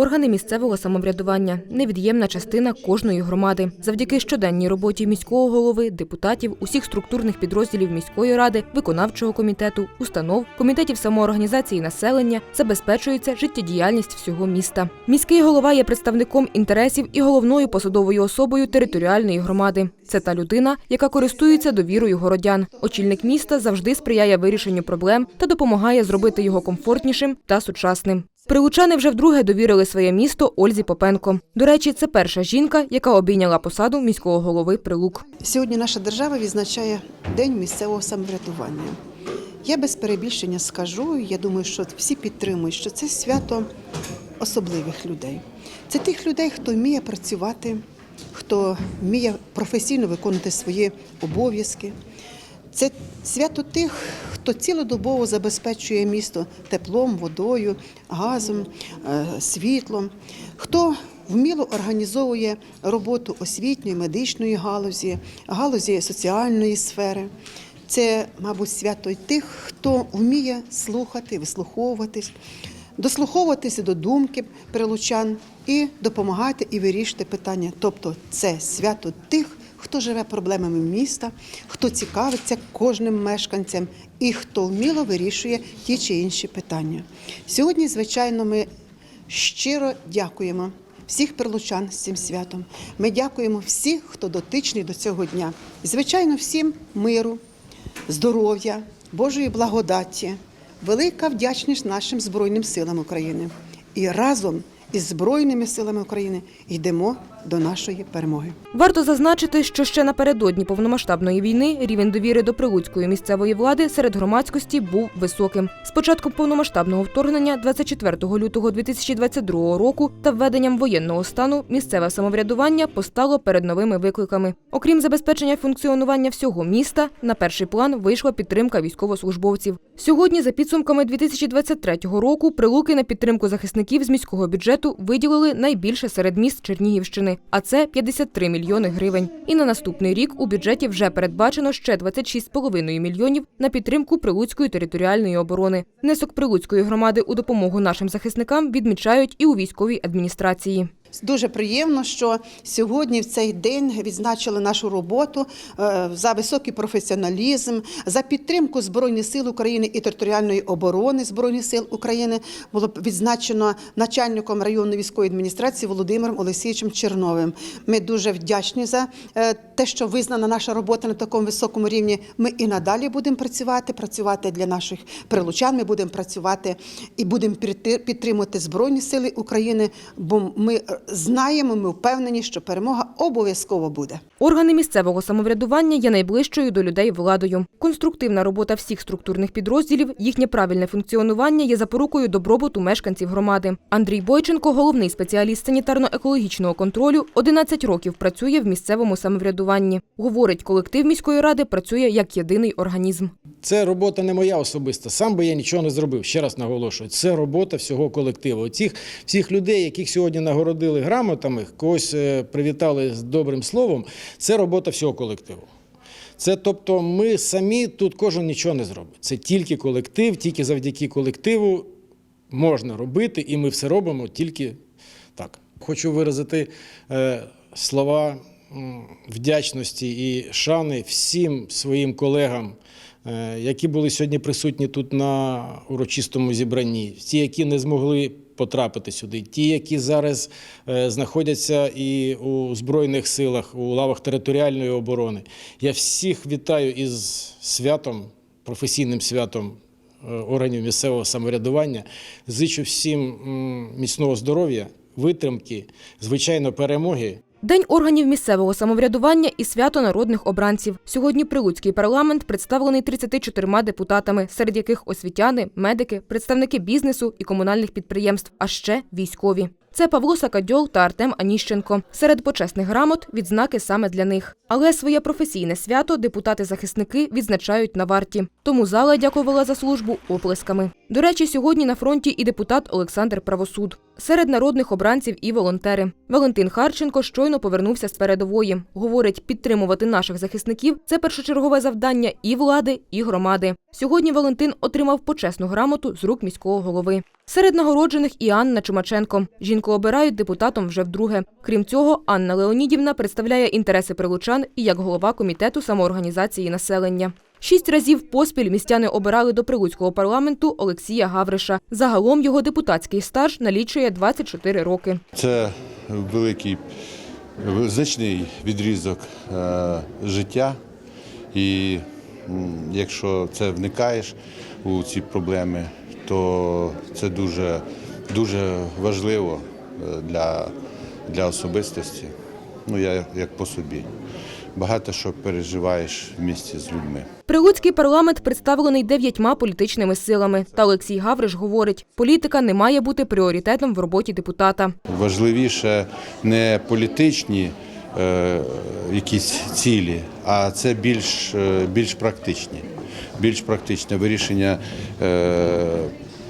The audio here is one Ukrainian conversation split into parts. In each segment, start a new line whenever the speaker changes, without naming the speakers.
Органи місцевого самоврядування невід'ємна частина кожної громади. Завдяки щоденній роботі міського голови, депутатів, усіх структурних підрозділів міської ради, виконавчого комітету, установ, комітетів самоорганізації населення забезпечується життєдіяльність всього міста. Міський голова є представником інтересів і головною посадовою особою територіальної громади. Це та людина, яка користується довірою городян. Очільник міста завжди сприяє вирішенню проблем та допомагає зробити його комфортнішим та сучасним. Прилучани вже вдруге довірили своє місто Ользі Попенко. До речі, це перша жінка, яка обійняла посаду міського голови Прилук.
Сьогодні наша держава відзначає День місцевого самоврядування. Я без перебільшення скажу, я думаю, що всі підтримують, що це свято особливих людей. Це тих людей, хто вміє працювати, хто вміє професійно виконувати свої обов'язки. Це свято тих, хто цілодобово забезпечує місто теплом, водою, газом, е, світлом, хто вміло організовує роботу освітньої, медичної галузі, галузі соціальної сфери. Це, мабуть, свято тих, хто вміє слухати, вислуховуватись, дослуховуватися до думки прилучан і допомагати і вирішити питання. Тобто, це свято тих, хто живе проблемами міста, хто цікавиться кожним мешканцем і хто вміло вирішує ті чи інші питання. Сьогодні, звичайно, ми щиро дякуємо всіх прилучан з цим святом. Ми дякуємо всіх, хто дотичний до цього дня. Звичайно, всім миру, здоров'я, Божої благодаті, велика вдячність нашим Збройним силам України. І разом із Збройними силами України йдемо до нашої перемоги.
Варто зазначити, що ще напередодні повномасштабної війни рівень довіри до прилуцької місцевої влади серед громадськості був високим. З початком повномасштабного вторгнення 24 лютого 2022 року та введенням воєнного стану місцеве самоврядування постало перед новими викликами. Окрім забезпечення функціонування всього міста, на перший план вийшла підтримка військовослужбовців. Сьогодні, за підсумками 2023 року, прилуки на підтримку захисників з міського бюджету виділили найбільше серед міст Чернігівщини, а це 53 мільйони гривень. І на наступний рік у бюджеті вже передбачено ще 26,5 мільйонів на підтримку прилуцької територіальної оборони. Внесок прилуцької громади у допомогу нашим захисникам відмічають і у військовій адміністрації.
Дуже приємно, що сьогодні в цей день відзначили нашу роботу е, за високий професіоналізм, за підтримку Збройних сил України і територіальної оборони Збройних сил України. Було відзначено начальником районної військової адміністрації Володимиром Олексійовичем Черновим. Ми дуже вдячні за е, те, що визнана наша робота на такому високому рівні. Ми і надалі будемо працювати, працювати для наших прилучан. Ми будемо працювати і будемо підтримувати Збройні сили України, бо ми знаємо, ми впевнені, що перемога обов'язково буде.
Органи місцевого самоврядування є найближчою до людей владою. Конструктивна робота всіх структурних підрозділів, їхнє правильне функціонування є запорукою добробуту мешканців громади. Андрій Бойченко, головний спеціаліст санітарно-екологічного контролю, 11 років працює в місцевому самоврядуванні. Говорить, колектив міської ради працює як єдиний організм.
Це робота не моя особиста. Сам би я нічого не зробив. Ще раз наголошую. Це робота всього колективу. Оцих всіх людей, яких сьогодні нагородили грамотами, когось е, привітали з добрим словом. Це робота всього колективу. Це тобто, ми самі тут кожен нічого не зробить. Це тільки колектив, тільки завдяки колективу можна робити, і ми все робимо тільки так. Хочу виразити е, слова вдячності і шани всім своїм колегам, е, які були сьогодні присутні тут на урочистому зібранні, ті, які не змогли потрапити сюди, ті, які зараз е, знаходяться і у Збройних силах, у лавах територіальної оборони. Я всіх вітаю із святом, професійним святом е, органів місцевого самоврядування. Зичу всім міцного здоров'я, витримки, звичайно, перемоги.
День органів місцевого самоврядування і свято народних обранців. Сьогодні прилуцький парламент представлений 34 депутатами, серед яких освітяни, медики, представники бізнесу і комунальних підприємств, а ще військові. Це Павло Сакадьол та Артем Аніщенко. Серед почесних грамот відзнаки саме для них. Але своє професійне свято депутати-захисники відзначають на варті. Тому зала дякувала за службу оплесками. До речі, сьогодні на фронті і депутат Олександр Правосуд. Серед народних обранців і волонтери. Валентин Харченко щойно повернувся з передової. Говорить, підтримувати наших захисників це першочергове завдання і влади, і громади. Сьогодні Валентин отримав почесну грамоту з рук міського голови. Серед нагороджених і Анна Чумаченко. Жінку обирають депутатом вже вдруге. Крім цього, Анна Леонідівна представляє інтереси прилучан і як голова комітету самоорганізації населення. Шість разів поспіль містяни обирали до прилуцького парламенту Олексія Гавриша. Загалом його депутатський стаж налічує 24 роки.
Це великий значний відрізок е, життя, і якщо це вникаєш у ці проблеми, то це дуже, дуже важливо е, для, для особистості. Ну, я як по собі. Багато що переживаєш в місті з людьми.
Прилуцький парламент представлений дев'ятьма політичними силами. Та Олексій Гавриш говорить, політика не має бути пріоритетом в роботі депутата.
Важливіше не політичні е, якісь цілі, а це більш, е, більш практичні. Більш практичне вирішення е,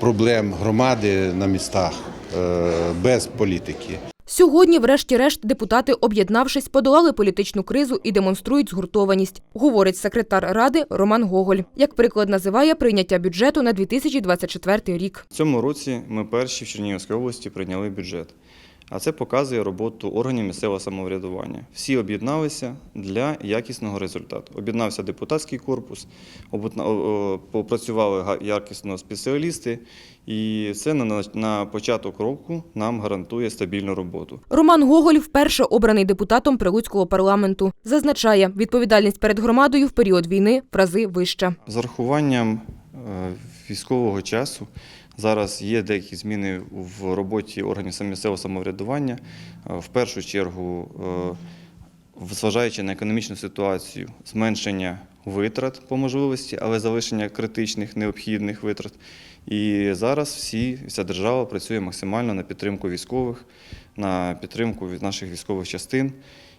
проблем громади на містах е, без політики.
Сьогодні, врешті-решт, депутати, об'єднавшись, подолали політичну кризу і демонструють згуртованість, говорить секретар ради Роман Гоголь. Як приклад називає прийняття бюджету на 2024 рік.
В цьому році ми перші в Чернігівській області прийняли бюджет. А це показує роботу органів місцевого самоврядування. Всі об'єдналися для якісного результату. Об'єднався депутатський корпус, попрацювали якісно спеціалісти, і це на, початок року нам гарантує стабільну роботу.
Роман Гоголь вперше обраний депутатом Прилуцького парламенту. Зазначає, відповідальність перед громадою в період війни в рази вища.
З урахуванням е, військового часу зараз є деякі зміни в роботі органів місцевого самоврядування. Е, В першу чергу, е, зважаючи на економічну ситуацію, зменшення витрат по можливості, але залишення критичних необхідних витрат. І зараз всі, вся держава працює максимально на підтримку військових, на підтримку від наших військових частин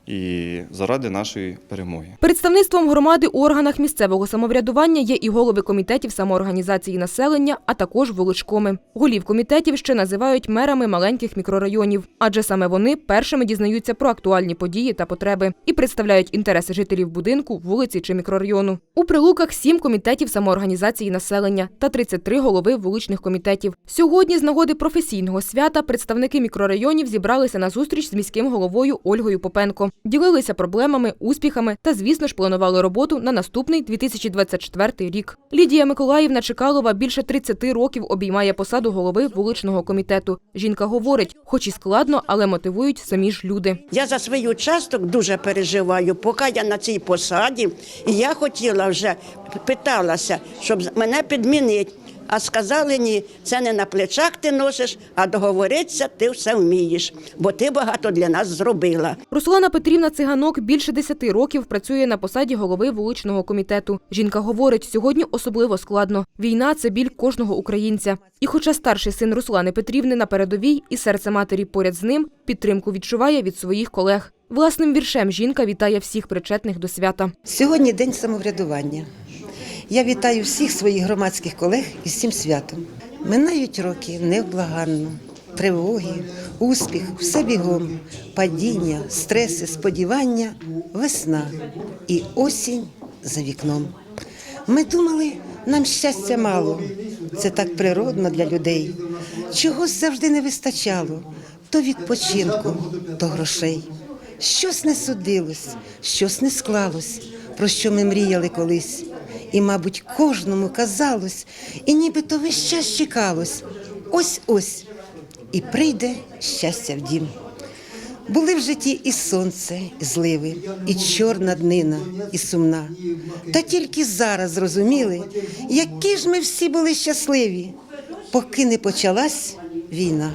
і заради нашої перемоги.
Представництвом громади у органах місцевого самоврядування є і голови комітетів самоорганізації населення, а також вуличкоми. Голів комітетів ще називають мерами маленьких мікрорайонів, адже саме вони першими дізнаються про актуальні події та потреби і представляють інтереси жителів будинку, вулиці чи мікрорайону. У прилуках сім комітетів самоорганізації населення та 33 голови вуличних комітетів. Сьогодні з нагоди професійного свята представники мікрорайонів зібралися на зустріч з міським головою Ольгою Попенко. Ділилися проблемами, успіхами та, звісно ж, планували роботу на наступний 2024 рік. Лідія Миколаївна Чекалова більше 30 років обіймає посаду голови вуличного комітету. Жінка говорить, хоч і складно, але мотивують самі ж люди.
Я за свій участок дуже переживаю, поки я на цій посаді, і я хотіла вже питалася, щоб мене підмінити. А сказали ні, це не на плечах ти носиш, а договоритися ти все вмієш, бо ти багато для нас зробила.
Руслана Петрівна Циганок більше 10 років працює на посаді голови вуличного комітету. Жінка говорить, сьогодні особливо складно. Війна це біль кожного українця. І хоча старший син Руслани Петрівни на передовій і серце матері поряд з ним, підтримку відчуває від своїх колег. Власним віршем жінка вітає всіх причетних до свята.
Сьогодні день самоврядування. Я вітаю всіх своїх громадських колег із цим святом. Минають роки невблаганно, тривоги, успіх, все бігом, падіння, стреси, сподівання, весна і осінь за вікном. Ми думали, нам щастя мало. Це так природно для людей. Чогось завжди не вистачало то відпочинку, то грошей. Щось не судилось, щось не склалось, про що ми мріяли колись. І, мабуть, кожному казалось, і нібито весь час чекалось. Ось ось і прийде щастя в дім. Були в житті і сонце, і зливи, і чорна днина, і сумна. Та тільки зараз зрозуміли, які ж ми всі були щасливі, поки не почалась війна.